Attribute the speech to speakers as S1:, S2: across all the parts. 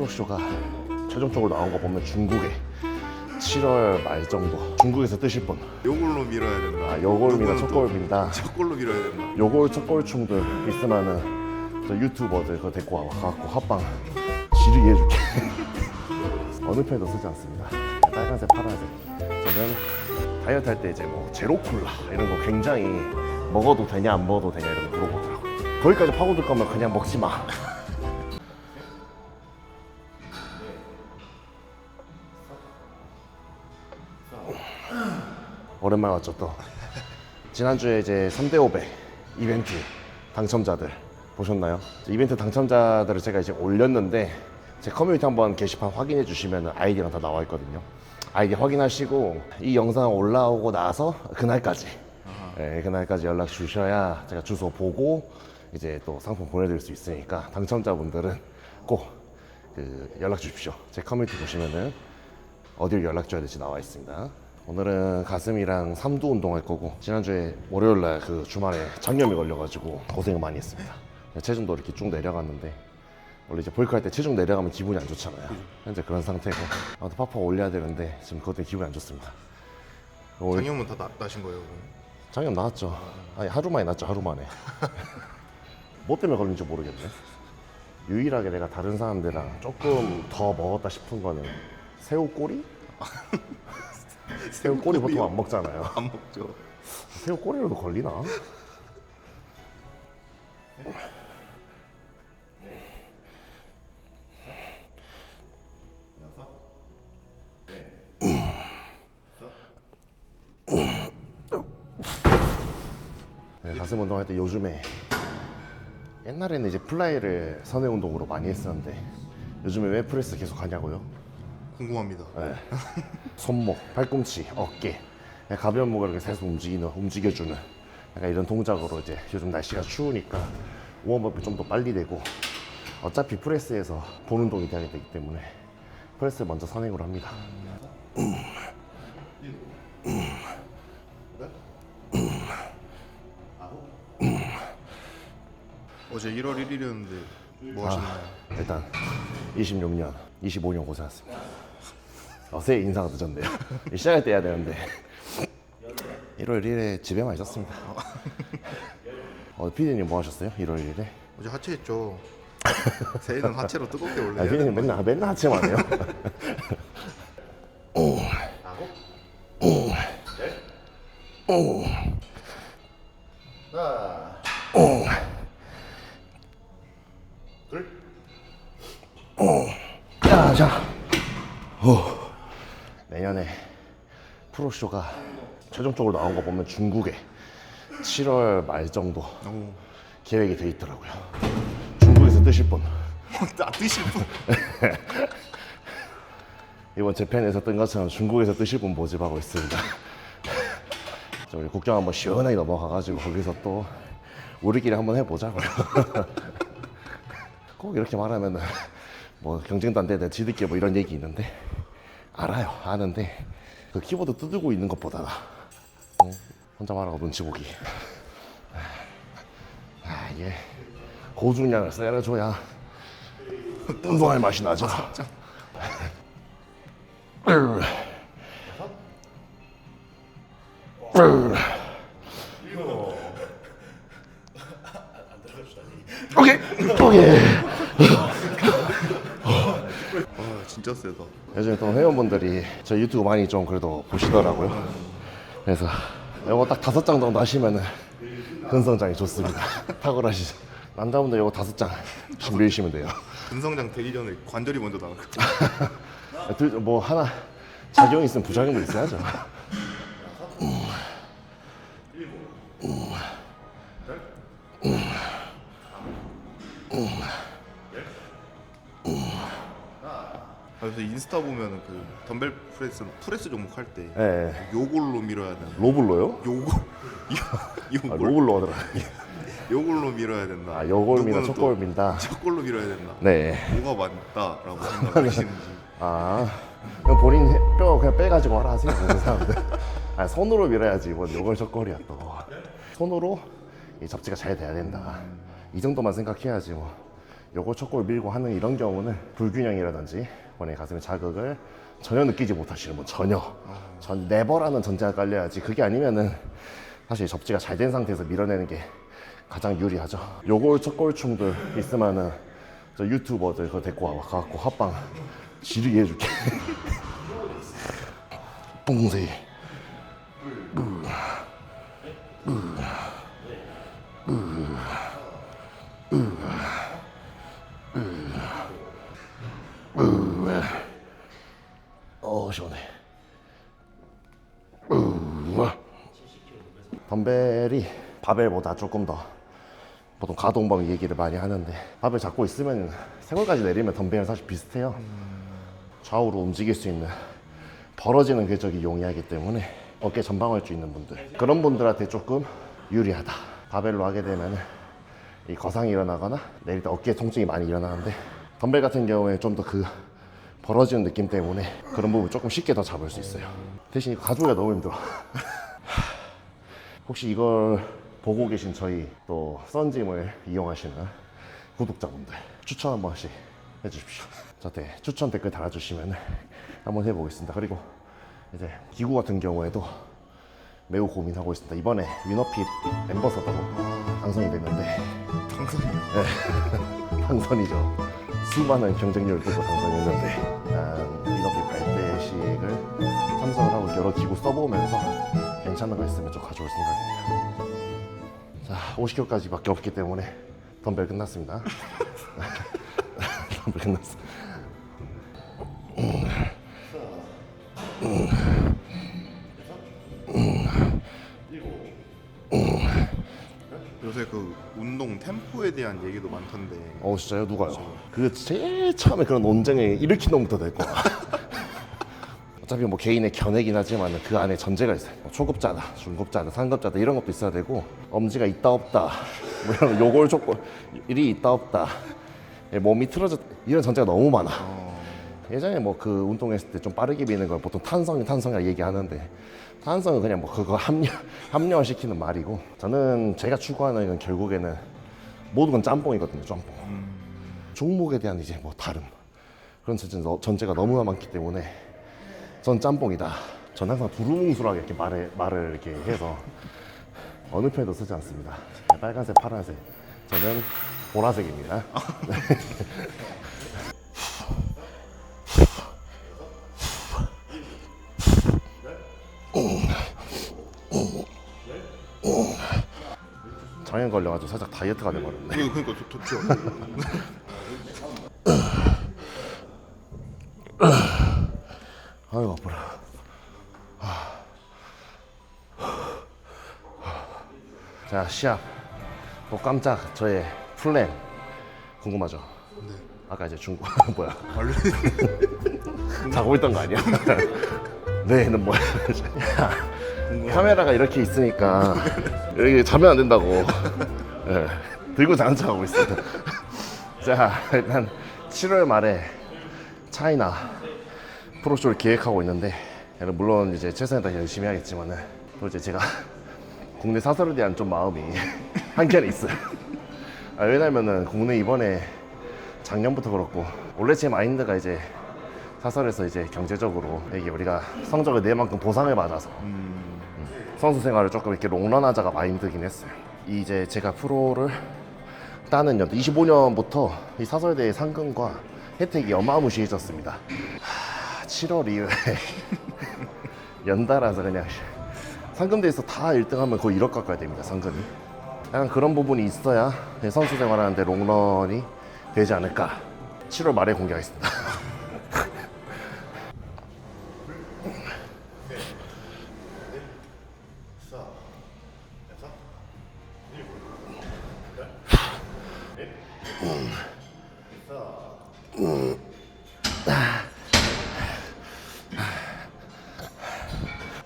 S1: 프로쇼가 최종적으로 나온 거 보면 중국에 7월 말 정도 중국에서 뜨실 분.
S2: 요걸로 밀어야 된다.
S1: 아, 요골미나
S2: 요거는 또
S1: 첫골미다.
S2: 첫골로 밀어야 된다.
S1: 요골 첫골 충들 있으면은 저 유튜버들 그거 데리고 와갖고 합방 지르게 해줄게. 어느 편도 쓰지 않습니다. 빨간색, 파란색. 저는 다이어트 할 때 이제 뭐 제로 콜라 이런 거 굉장히 먹어도 되냐 안 먹어도 되냐 이런 거 물어보더라고요. 거기까지 파고들 거면 그냥 먹지 마. 오랜만에 왔죠 또. 지난주에 이제 3대 500 이벤트 당첨자들 보셨나요? 이벤트 당첨자들을 제가 이제 올렸는데 제 커뮤니티 한번 게시판 확인해 주시면 아이디랑 다 나와 있거든요. 아이디 확인하시고 이 영상 올라오고 나서 그날까지 네, 그날까지 연락 주셔야 제가 주소 보고 이제 또 상품 보내드릴 수 있으니까 당첨자분들은 꼭 그 연락 주십시오. 제 커뮤니티 보시면은 어딜 연락 줘야 될지 나와 있습니다. 오늘은 가슴이랑 삼두 운동할 거고 지난주에 월요일 날 그 주말에 장염이 걸려가지고 고생을 많이 했습니다. 체중도 이렇게 쭉 내려갔는데 원래 이제 볼크 할 때 체중 내려가면 기분이 안 좋잖아요. 현재 그런 상태고 아무튼 파파 올려야 되는데 지금 그것 때문에 기분이 안 좋습니다. 오늘
S2: 장염은 다 나, 나신 거예요? 그럼?
S1: 장염 나왔죠. 아니 하루 만에 났죠 하루 만에. 뭐 때문에 걸린지 모르겠네. 유일하게 내가 다른 사람들이랑 조금 더 먹었다 싶은 거는 새우 꼬리? 새우 꼬리 보통 안 먹잖아요.
S2: 안 먹죠.
S1: 새우 꼬리로도 걸리나? 네, 가슴 운동할 때 요즘에 옛날에는 이제 플라이를 선회 운동으로 많이 했었는데 요즘에 왜 프레스 계속 하냐고요?
S2: 궁금합니다.
S1: 네. 손목, 팔꿈치, 어깨 그냥 가벼운 무게를 이렇게 계속 움직이는, 움직여주는 약간 이런 동작으로 이제 요즘 날씨가 추우니까 웜업이 좀 더 빨리 되고 어차피 프레스에서 본 운동이 돼야 되기 때문에 프레스 먼저 선행으로 합니다.
S2: 어제 1월 1일이었는데 뭐 하셨나요?
S1: 일단 26년, 25년 고생했습니다. 어, 새해 인사가 늦었네요. 시작할 때 해야 되는데 1월 1일에 집에만 있었습니다. 어, 피디님 뭐 하셨어요? 1월 1일에?
S2: 어제 하체했죠. 새해는 하체로 뜨겁게
S1: 아,
S2: 해야
S1: 피디님 맨날 맨날 하체만 해요. 자, 자. 오. 내년에 프로쇼가 최종적으로 나온 거 보면 중국에 7월 말 정도
S2: 오.
S1: 계획이 돼 있더라고요. 중국에서 뜨실 분.
S2: 나 드실 분.
S1: 이번 재팬에서 뜬 것처럼 중국에서 뜨실 분 모집하고 있습니다. 저 우리 국경 한번 시원하게 넘어가가지고 거기서 또 우리끼리 한번 해보자고요. 꼭 이렇게 말하면은 뭐 경쟁도 안 되는 지들끼리 뭐 이런 얘기 있는데 알아요 아는데 그 키보드 뜯고 있는 것보다 어, 혼자 말하고 눈치 보기 아 이게 고중량을 써야줘야 운동할 맛이 나죠. 오케이 오케이.
S2: 아 진짜 세다.
S1: 요즘 또 회원분들이 저 유튜브 많이 좀 그래도 보시더라고요. 그래서 이거 딱 다섯 장 정도 하시면은 근성장이 좋습니다. 탁월하시죠. 남자분들 이거 다섯 장 준비해 주시면 돼요.
S2: 근성장 되기 전에 관절이 먼저 나올 거.
S1: 둘, 뭐 하나 작용이 있으면 부작용도 있어야죠.
S2: 그래서 인스타 보면은 그 덤벨 프레스 프레스 종목 할 때
S1: 예.
S2: 요걸로 밀어야 된다.
S1: 로블로요?
S2: 요거
S1: 아,
S2: 요걸
S1: 로블로 하더라.
S2: 요걸로 밀어야 된다.
S1: 아, 요골미나
S2: 누구는 또
S1: 첫골미다.
S2: 첫골로 밀어야 된다.
S1: 네.
S2: 뭐가 맞다라고 생각하시는지.
S1: 아, 그럼 본인 해- 뼈 그냥 빼가지고 하라 하세요. 그런 사람들. 아, 손으로 밀어야지. 뭐 요걸 저걸이야 또. 손으로 이 접지가 잘 돼야 된다. 이 정도만 생각해야지 뭐 요걸 척골 밀고 하는 이런 경우는 불균형이라든지 본인의 가슴의 자극을 전혀 느끼지 못하시는 분 전혀. 전 네버라는 전제가 깔려야지 그게 아니면은 사실 접지가 잘 된 상태에서 밀어내는 게 가장 유리하죠. 요골 척골충들 있으면은 저 유튜버들 그거 데리고 와 가갖고 합방 지르게 해줄게. 뽕세 어 시원해. 덤벨이 바벨보다 조금 더 보통 가동범위 얘기를 많이 하는데 바벨 잡고 있으면 생골까지 내리면 덤벨은 사실 비슷해요. 좌우로 움직일 수 있는 벌어지는 궤적이 용이하기 때문에 어깨 전방할 수 있는 분들. 그런 분들한테 조금 유리하다. 바벨로 하게 되면 이 거상이 일어나거나 내릴 때 어깨 통증이 많이 일어나는데 덤벨 같은 경우에 좀 더 그 벌어지는 느낌 때문에 그런 부분 조금 쉽게 더 잡을 수 있어요 대신 가져오기가 너무 힘들어 혹시 이걸 보고 계신 저희 또 썬짐을 이용하시는 구독자분들 추천 한 번씩 해주십시오. 저한테 추천 댓글 달아주시면 한번 해보겠습니다. 그리고 이제 기구 같은 경우에도 매우 고민하고 있습니다. 이번에 위너핏 엠버서더로 당선이 됐는데
S2: 당선이
S1: 당선이죠. 수많은 경쟁률을 뚫고 당선했는데 일단 위너핏 발대식을 참석을 하고 여러 기구 써보면서 괜찮은 거 있으면 좀 가져올 생각입니다. 자, 50kg까지밖에 없기 때문에 덤벨 끝났습니다. 덤벨.
S2: 요새 많던데
S1: 어 진짜요? 누가요? 그 제일 처음에 그런 논쟁을 일으킨 놈부터 될 거야. 어차피 뭐 개인의 견해긴 하지만 그 안에 전제가 있어요. 뭐 초급자다, 중급자다, 상급자다 이런 것도 있어야 되고 엄지가 있다 없다, 뭐 이런 요걸 조건 일이 있다 없다, 예, 몸이 틀어졌 이런 전제가 너무 많아. 예전에 뭐 그 운동했을 때 좀 빠르게 미는 걸 보통 탄성이 탄성이라 얘기하는데 탄성은 그냥 뭐 그거 합려 합리화시키는 말이고 저는 제가 추구하는 건 결국에는 모든 건 짬뽕이거든요 짬뽕. 종목에 대한 이제 뭐 다름. 그런 전제, 전제가 너무나 많기 때문에 전 짬뽕이다. 전 항상 두루뭉술하게 이렇게 말을, 말을 이렇게 해서 어느 편에도 쓰지 않습니다. 빨간색 파란색. 저는 보라색입니다 장애 걸려가지고 살짝 다이어트가 돼버렸네.
S2: 그 그러니까 좋, 좋죠.
S1: 아이고 아파라 자 시합. 또 깜짝 저의 플랜. 궁금하죠?
S2: 네.
S1: 아까 이제 중국 뭐야?
S2: 원래
S1: 자고 있던 거 아니야? 네는 뭐야 야, 카메라가 이렇게 있으니까 여기 자면 안 된다고. 예, 들고 자는 척하고 있어 자 일단 7월 말에 차이나 프로쇼를 기획하고 있는데 물론 이제 최선을 다해 열심히 하겠지만은 또 이제 제가 국내 사설에 대한 좀 마음이 한켠에 있어요. 아, 왜냐면은 국내 이번에 작년부터 그렇고 원래 제 마인드가 이제 사설에서 이제 경제적으로 이게 우리가 성적을 낼 만큼 보상을 받아서 음, 선수 생활을 조금 이렇게 롱런하자가 마인드긴 했어요. 이제 제가 프로를 따는 연도 25년부터 이 사설대회 상금과 혜택이 어마무시해졌습니다. 하, 7월 이후에 연달아서 그냥 상금대에서 다 1등하면 거의 1억 가까이 됩니다. 상금이. 약간 그런 부분이 있어야 선수 생활하는데 롱런이 되지 않을까. 7월 말에 공개하겠습니다.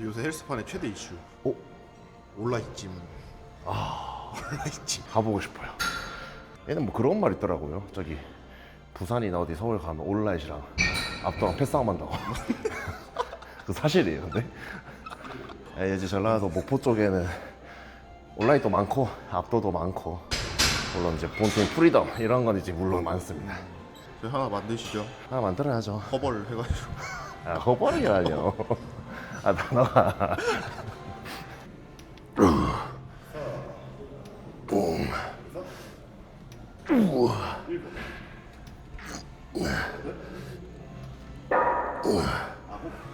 S2: 요새 헬스판의 최대 이슈
S1: 어?
S2: 올라있짐 아 올라있짐
S1: 가보고 싶어요. 얘는 뭐 그런 말 있더라고요. 저기 부산이나 어디 서울 가면 온라인이랑 앞도랑 패싸움 한다고. 그 사실이에요, 근데. 예, 이제 전라도 목포 쪽에는 온라인도 많고 압도도 많고 물론 이제 본팀 프리덤 이런 건 이제 물론 많습니다.
S2: 저희 하나 만드시죠.
S1: 하나 만들어야죠.
S2: 허벌 해가지고.
S1: 아, 허벌이라뇨. 아, 단어가.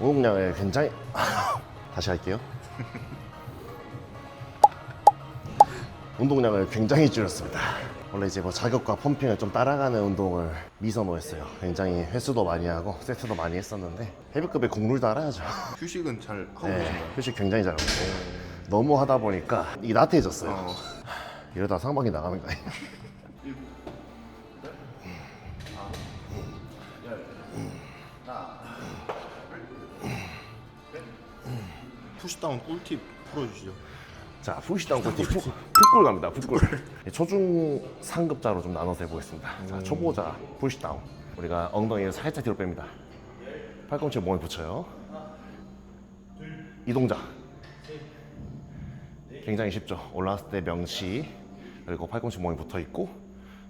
S1: 운동량을 굉장히 다시 할게요. 운동량을 굉장히 줄였습니다. 원래 이제 뭐 자극과 펌핑을 좀 따라가는 운동을 미선호했어요. 굉장히 횟수도 많이 하고 세트도 많이 했었는데 헤비급의 국룰도 알아야죠.
S2: 휴식은 잘 하고
S1: 네,
S2: 계신가요?
S1: 휴식 굉장히 잘 하고 너무 하다 보니까 이게 나태해졌어요.
S2: 어,
S1: 이러다 상반기 나가는 거 아니에요?
S2: 푸시다운 꿀팁 풀어주시죠.
S1: 자, 푸시다운 꿀팁 푸- 풋골 갑니다. 풋골. 초중 상급자로 좀 나눠서 해보겠습니다. 자, 초보자 푸시다운. 우리가 엉덩이를 살짝 뒤로 뺍니다. 팔꿈치 몸에 붙여요. 이 동작. 굉장히 쉽죠. 올라왔을 때 명치 그리고 팔꿈치 몸에 붙어 있고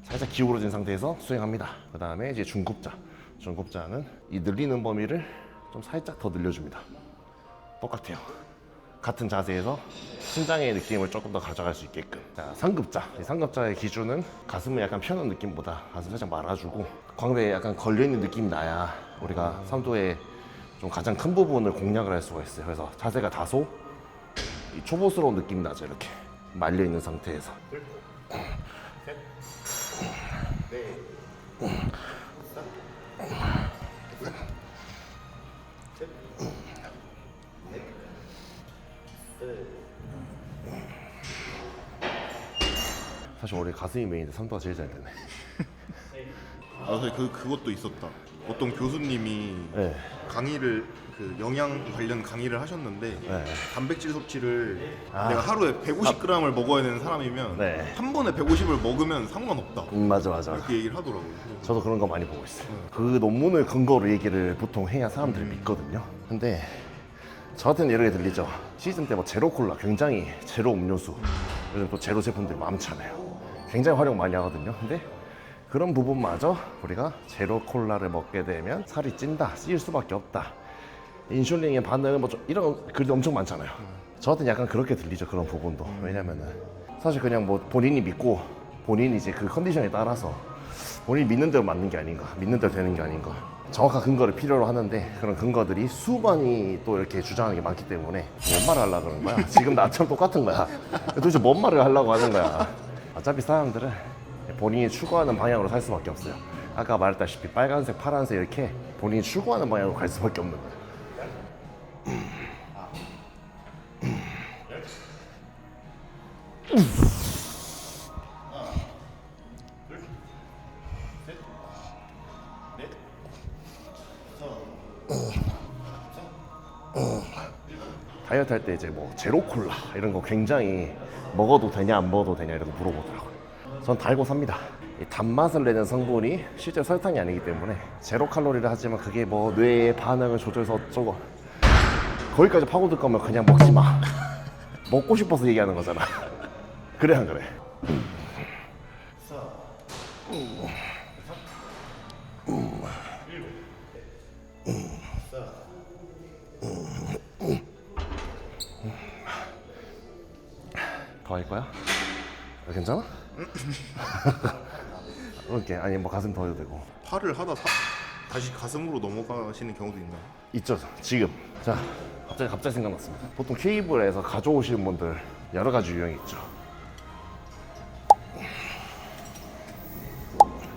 S1: 살짝 기울어진 상태에서 수행합니다. 그 다음에 이제 중급자. 중급자는 이 늘리는 범위를 좀 살짝 더 늘려줍니다. 똑같아요. 같은 자세에서 신장의 느낌을 조금 더 가져갈 수 있게끔. 자, 상급자. 이 상급자의 기준은 가슴을 약간 펴는 느낌보다 가슴 살짝 말아주고 광배에 약간 걸려있는 느낌이 나야 우리가 삼두의 좀 가장 큰 부분을 공략을 할 수가 있어요. 그래서 자세가 다소 이 초보스러운 느낌이 나죠. 이렇게 말려있는 상태에서. 사 실 원래 가슴이 메인인데 삼두가 제일 잘 되네.
S2: 아, 근데 그 그것도 있었다. 어떤 교수님이
S1: 네.
S2: 강의를 그 영양 관련 강의를 하셨는데
S1: 네.
S2: 단백질 섭취를
S1: 아.
S2: 내가 하루에 150g을 먹어야 되는 사람이면
S1: 네.
S2: 한 번에 150을 먹으면 상관없다.
S1: 음, 맞아, 맞아.
S2: 이렇게 얘기를 하더라고요.
S1: 저도 그런 거 많이 보고 있어요. 그 논문을 근거로 얘기를 보통 해야 사람들이 믿거든요. 근데 저한테는 이렇게 들리죠. 시즌 때 뭐 제로 콜라 굉장히 제로 음료수 요즘 또 제로 제품들이 많잖아요. 굉장히 활용 많이 하거든요. 근데 그런 부분마저 우리가 제로 콜라를 먹게 되면 살이 찐다, 찌일 수밖에 없다. 인슐린의 반응은 뭐좀 이런 글도 엄청 많잖아요. 저한테는 약간 그렇게 들리죠 그런 부분도. 왜냐면은 사실 그냥 뭐 본인이 믿고 본인이 이제 그 컨디션에 따라서 본인이 믿는 대로 맞는 게 아닌가, 믿는 대로 되는 게 아닌가. 정확한 근거를 필요로 하는데 그런 근거들이 수많이 또 이렇게 주장하는 게 많기 때문에 뭔 말을 하려고 그러는 거야? 지금 나처럼 똑같은 거야. 도대체 뭔 말을 하려고 하는 거야? 어차피 사람들은 본인이 추구하는 방향으로 살 수밖에 없어요. 아까 말했다시피 빨간색, 파란색 이렇게 본인이 추구하는 방향으로 갈 수밖에 없는 거예요. 다이어트 할 때 이제 뭐 제로 콜라 이런 거 굉장히 먹어도 되냐 안 먹어도 되냐 이런 거 물어보더라고요. 전 달고 삽니다. 이 단맛을 내는 성분이 실제 설탕이 아니기 때문에 제로 칼로리를 하지만 그게 뭐 뇌의 반응을 조절해서 어쩌고 거기까지 파고들 거면 그냥 먹지 마. 먹고 싶어서 얘기하는 거잖아. 그래 안 그래? 이렇게 아니 뭐 가슴 더 해도 되고.
S2: 팔을 하다 사- 다시 가슴으로 넘어가시는 경우도 있나요?
S1: 있죠. 지금. 자 갑자기 갑자기 생각났습니다. 보통 케이블에서 가져오시는 분들 여러 가지 유형이 있죠.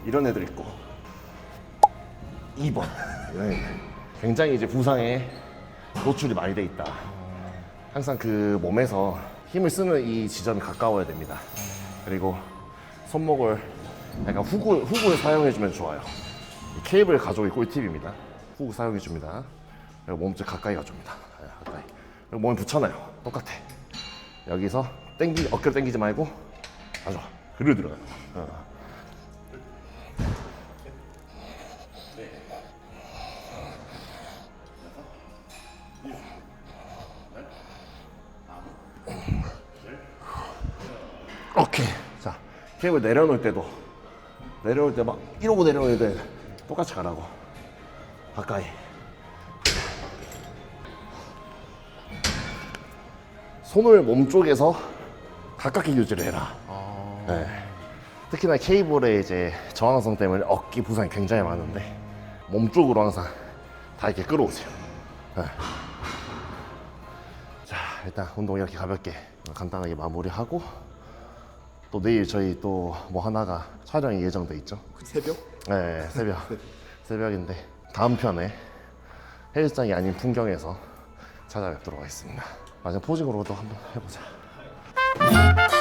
S1: 이런 애들 있고. 2번. 이런 애들 굉장히 이제 부상에 노출이 많이 돼 있다. 항상 그 몸에서 힘을 쓰는 이 지점이 가까워야 됩니다. 그리고 손목을 약간 후구, 후구를 사용해주면 좋아요 이 케이블 가져오기 꿀팁입니다. 훅 사용해 줍니다. 그리고 몸쪽 가까이 가줍니다. 네, 가까이. 그리고 몸에 붙여놔요. 똑같아. 여기서 땡기 어깨를 당기지 말고 아주 그리로 들어가요. 어. 오케이. 자, 케이블 내려놓을 때도 내려올 때 막 이러고 내려올 때 똑같이 가라고 가까이 손을 몸 쪽에서 가깝게 유지를 해라
S2: 아,
S1: 네. 특히나 케이블의 이제 저항성 때문에 어깨 부상이 굉장히 많은데 몸 쪽으로 항상 다 이렇게 끌어오세요. 네. 자, 일단 운동 이렇게 가볍게 간단하게 마무리하고 또 내일 저희 또 뭐 하나가 촬영이 예정돼 있죠.
S2: 그 새벽?
S1: 네, 새벽. 새벽인데 다음 편에 헬스장이 아닌 풍경에서 찾아뵙도록 하겠습니다. 마지막 포징으로도 한번 해보자.